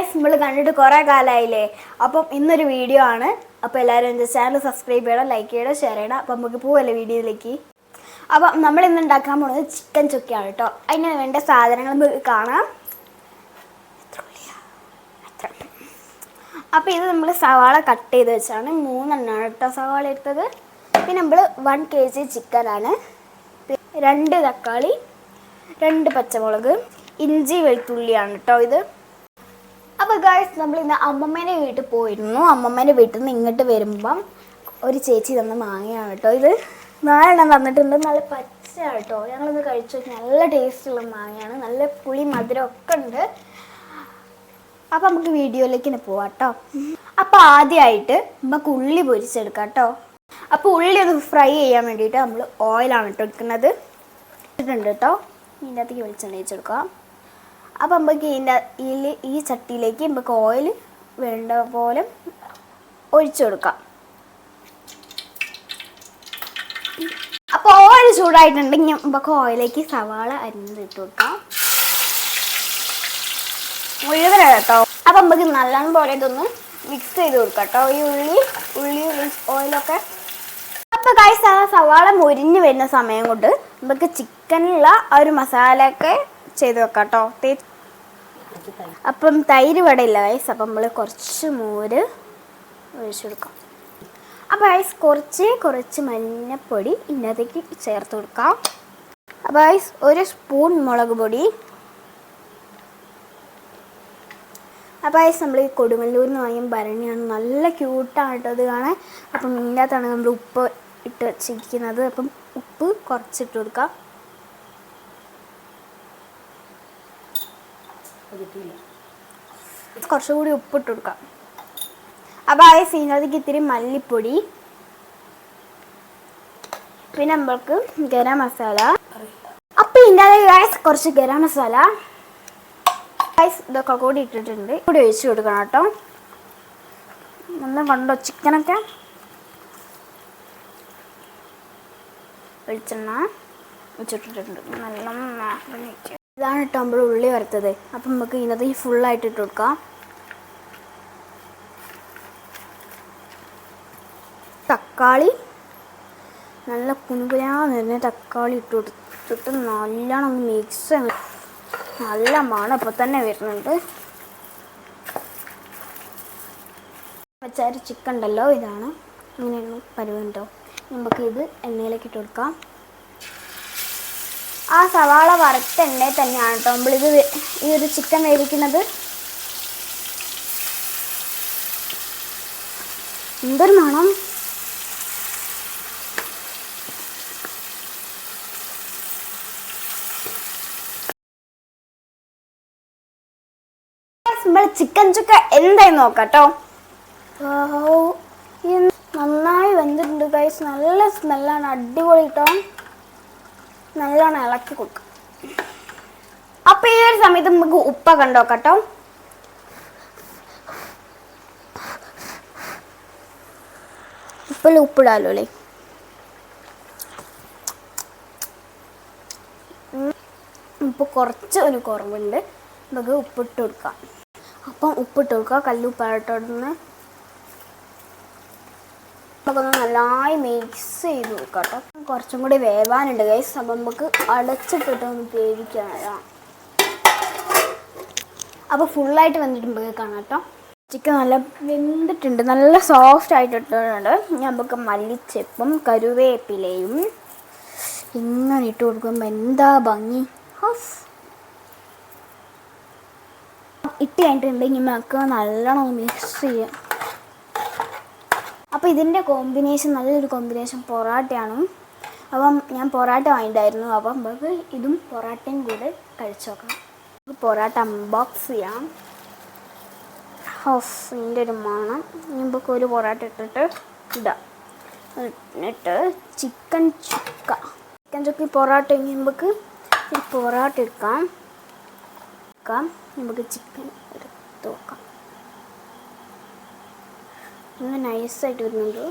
Guys നമ്മൾ കണ്ടിട്ട് കുറേ കാലമായില്ലേ അപ്പം ഇന്നൊരു വീഡിയോ ആണ്. അപ്പോൾ എല്ലാവരും എന്റെ ചാനൽ സബ്സ്ക്രൈബ് ചെയ്യണം ലൈക്ക് ചെയ്യണം ഷെയർ ചെയ്യണം. അപ്പം നമുക്ക് പോവല്ലേ വീഡിയോയിലേക്ക്. അപ്പം നമ്മൾ ഇന്ന് ഉണ്ടാക്കാൻ പോകുന്നത് ചിക്കൻ ചുക്കയാണ് കേട്ടോ. അതിന് വേണ്ട സാധനങ്ങൾ നമുക്ക് കാണാം. അപ്പോൾ ഇത് നമ്മൾ സവാള കട്ട് ചെയ്ത് വെച്ചാണ്. മൂന്നെണ്ണമാണ് കേട്ടോ സവാള എടുത്തത് പിന്നെ നമ്മൾ വൺ കെ ജി ചിക്കനാണ് രണ്ട് തക്കാളി രണ്ട് പച്ചമുളക് ഇഞ്ചി വെളുത്തുള്ളിയാണ് കേട്ടോ ഇത്. അപ്പോൾ ഗായ്സ് നമ്മൾ ഇന്ന് അമ്മമ്മേന്റെ വീട്ടിൽ പോയിരുന്നു. അമ്മമ്മേന്റെ വീട്ടിൽ നിന്ന് ഇങ്ങോട്ട് വരുമ്പം ഒരു ചേച്ചി തന്ന മാങ്ങയാണ് കേട്ടോ. ഇത് നാലെണ്ണം തന്നിട്ടുണ്ട്. നല്ല പച്ചയാണ് കേട്ടോ. ഞങ്ങളിത് കഴിച്ചു നല്ല ടേസ്റ്റുള്ള മാങ്ങയാണ്. നല്ല പുളി മധുരം ഒക്കെ ഉണ്ട്. അപ്പം നമുക്ക് വീഡിയോയിലേക്ക് ഇനി പോവാം കേട്ടോ. അപ്പോൾ ആദ്യമായിട്ട് നമുക്ക് ഉള്ളി പൊരിച്ചെടുക്കാം കേട്ടോ. അപ്പോൾ ഉള്ളി ഒന്ന് ഫ്രൈ ചെയ്യാൻ വേണ്ടിയിട്ട് നമ്മൾ ഓയിലാണ് കേട്ടോ എടുക്കുന്നത് ഇട്ടിട്ടുണ്ട് കേട്ടോ. ഇതിന്റെ അകത്തേക്ക് വെളിച്ചെണ്ണ വെച്ചെടുക്കാം അപ്പം നമുക്ക് ഇതിന്റെ ഇതിൽ ഈ ചട്ടിയിലേക്ക് നമുക്ക് ഓയിൽ വേണ്ട പോലെ ഒഴിച്ചു കൊടുക്കാം. അപ്പോൾ ഓയിൽ ചൂടായിട്ടുണ്ടെങ്കിൽ നമുക്ക് ഓയിലേക്ക് സവാള അരിഞ്ഞിട്ട് ഇട്ട് കൊടുക്കാം. മുഴുവൻ കേട്ടോ അപ്പം നമുക്ക് നല്ലോണം പോലെ ഇതൊന്ന് മിക്സ് ചെയ്ത് കൊടുക്കാം കേട്ടോ. ഈ ഉള്ളി ഉള്ളി ഓയിലൊക്കെ അപ്പോൾ കായ്സ് സവാള മുരിഞ്ഞ് വരുന്ന സമയം കൊണ്ട് നമുക്ക് ചിക്കനുള്ള ആ ഒരു മസാല ഒക്കെ ചെയ്ത് വെക്കാം കേട്ടോ തേ അപ്പം തൈര് വട ഇല്ല വയസ്സ് അപ്പം നമ്മൾ കുറച്ച് മോര് ഒഴിച്ചു കൊടുക്കാം. അപ്പോൾ ഐസ് കുറച്ച് കുറച്ച് മഞ്ഞപ്പൊടി ഇന്നത്തേക്ക് ചേർത്ത് കൊടുക്കാം. അപ്പോൾ ഐസ് ഒരു സ്പൂൺ മുളക് പൊടി. അപ്പോൾ ഐസ് നമ്മൾ ഈ കൊടുങ്ങല്ലൂരിൽ നിന്ന് വാങ്ങിയ ഭരണിയാണ്. നല്ല ക്യൂട്ടാണ് കേട്ടോ അത് കാണാൻ. അപ്പം ഇതിനകത്താണ് നമ്മൾ ഉപ്പ് ഇട്ട് വെച്ചിരിക്കുന്നത്. അപ്പം ഉപ്പ് കുറച്ചിട്ട് കൊടുക്കാം. കുറച്ചുകൂടി ഉപ്പിട്ട് കൊടുക്കാം അപ്പോൾ ആ സീനതിക്ക് ഇത്തിരി മല്ലിപ്പൊടി പിന്നെ നമ്മൾക്ക് ഗരം മസാല. അപ്പം ഇതിന്റെ ഗായസ് കുറച്ച് ഗരം മസാല. ഗായസ് ഇതൊക്കെ കൂടി ഇട്ടിട്ടുണ്ട്. കൂടി ഒഴിച്ചു കൊടുക്കണം കേട്ടോ. ഒന്ന് കണ്ടോ ചിക്കനൊക്കെ. വെളിച്ചെണ്ണ വെച്ചിട്ടിട്ടുണ്ട് നല്ല ഇതാണ് കേട്ടോ നമ്മൾ ഉള്ളി വറുത്തത്. അപ്പം നമുക്ക് ഇതിനകത്ത് ഈ ഫുള്ളായിട്ട് ഇട്ട് കൊടുക്കാം. തക്കാളി. നല്ല കുനുകുനാ നിറഞ്ഞ തക്കാളി ഇട്ട് കൊടുത്തിട്ട് നല്ലോണം മിക്സ് നല്ല മണം ഇപ്പം തന്നെ വരുന്നുണ്ട്. വെച്ചാൽ ചിക്കൻ ഉണ്ടല്ലോ ഇതാണ്. ഇങ്ങനെയാണ് പരുവുണ്ടോ നമുക്ക് ഇത് എണ്ണയിലേക്ക് ഇട്ട് കൊടുക്കാം. ആ സവാള വറുത്ത എണ്ണയിൽ തന്നെയാണ് കേട്ടോ നമ്മളിത് ഈ ഒരു ചിക്കൻ വേവിക്കുന്നത്. എന്തൊരു മണം. ചിക്കൻ ചുക്ക എന്തായി നോക്കാട്ടോ നന്നായി വെന്തിട്ടുണ്ട് ഗൈസ് നല്ല സ്മെല്ലാണ് അടിപൊളി കേട്ടോ നല്ലോണം ഇളക്കി കൊടുക്കും. അപ്പൊ ഈ ഒരു സമയത്ത് നമുക്ക് ഉപ്പ കണ്ടോക്കട്ടോ ഉപ്പിൽ ഉപ്പിടാലോ അല്ലേ? ഉപ്പ് കുറച്ച് ഒരു കുറവുണ്ട്. നമുക്ക് ഉപ്പിട്ട് കൊടുക്കാം. അപ്പം ഉപ്പിട്ട് കൊടുക്കുക കല്ലുപ്പായിട്ടോടന്ന് നമുക്കൊന്ന് നന്നായി മിക്സ് ചെയ്ത് നോക്കാം കേട്ടോ കുറച്ചും കൂടി വേവാനുണ്ട് ഗൈസ് അപ്പം നമുക്ക് അടച്ചിട്ടിട്ട് ഒന്ന് വേവിക്കാനാ അപ്പോൾ ഫുള്ളായിട്ട് വന്നിട്ട് നമുക്ക് കാണാം കേട്ടോ. ചിക്കൻ നല്ല വെന്തിട്ടുണ്ട്. നല്ല സോഫ്റ്റ് ആയിട്ട് ഇട്ടിട്ടുണ്ട് ഇനി നമുക്ക് മല്ലിച്ചെപ്പും കരുവേപ്പിലയും ഇങ്ങനെ ഇട്ട് കൊടുക്കുമ്പോൾ എന്താ ഭംഗി? ഹോസ് ഇട്ട് കഴിഞ്ഞിട്ടുണ്ടെങ്കിൽ നമുക്ക് നല്ലോണം മിക്സ് ചെയ്യാം. അപ്പോൾ ഇതിന്റെ കോമ്പിനേഷൻ നല്ലൊരു കോമ്പിനേഷൻ പൊറാട്ടയാണ്. അപ്പം ഞാൻ പൊറാട്ട വാങ്ങിയിട്ടായിരുന്നു അപ്പം നമുക്ക് ഇതും പൊറാട്ടയും കൂടെ കഴിച്ചു നോക്കാം. പൊറാട്ട അൺബോക്സ് ചെയ്യാം. ഹോഫ് ഇതിന്റെ ഒരു മണം. നമുക്ക് ഒരു പൊറാട്ട ഇട്ടിട്ട് ഇടാം. എന്നിട്ട് ചിക്കൻ ചുക്ക. ചിക്കൻ ചുക്ക പൊറാട്ട നമുക്ക് പൊറാട്ട എടുക്കാം. എടുക്കാം. നമുക്ക് ചിക്കൻ എടുത്ത് നോക്കാം. നല്ല നൈസായിട്ട് വരുന്നുണ്ട്.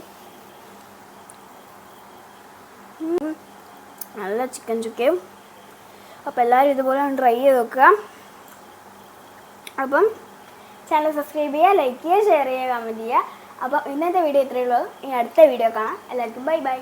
നല്ല ചിക്കൻ ചുക്കയും. അപ്പോൾ എല്ലാവരും ഇതുപോലെ ഒന്ന് ട്രൈ ചെയ്ത് നോക്കുക. അപ്പം ചാനൽ സബ്സ്ക്രൈബ് ചെയ്യുക ലൈക്ക് ചെയ്യുക ഷെയർ ചെയ്യുക കമന്റ് ചെയ്യുക. അപ്പോൾ ഇന്നത്തെ വീഡിയോ ഇത്രയേ ഉള്ളൂ. ഇനി അടുത്ത വീഡിയോ കാണാം. എല്ലാവർക്കും ബൈ ബൈ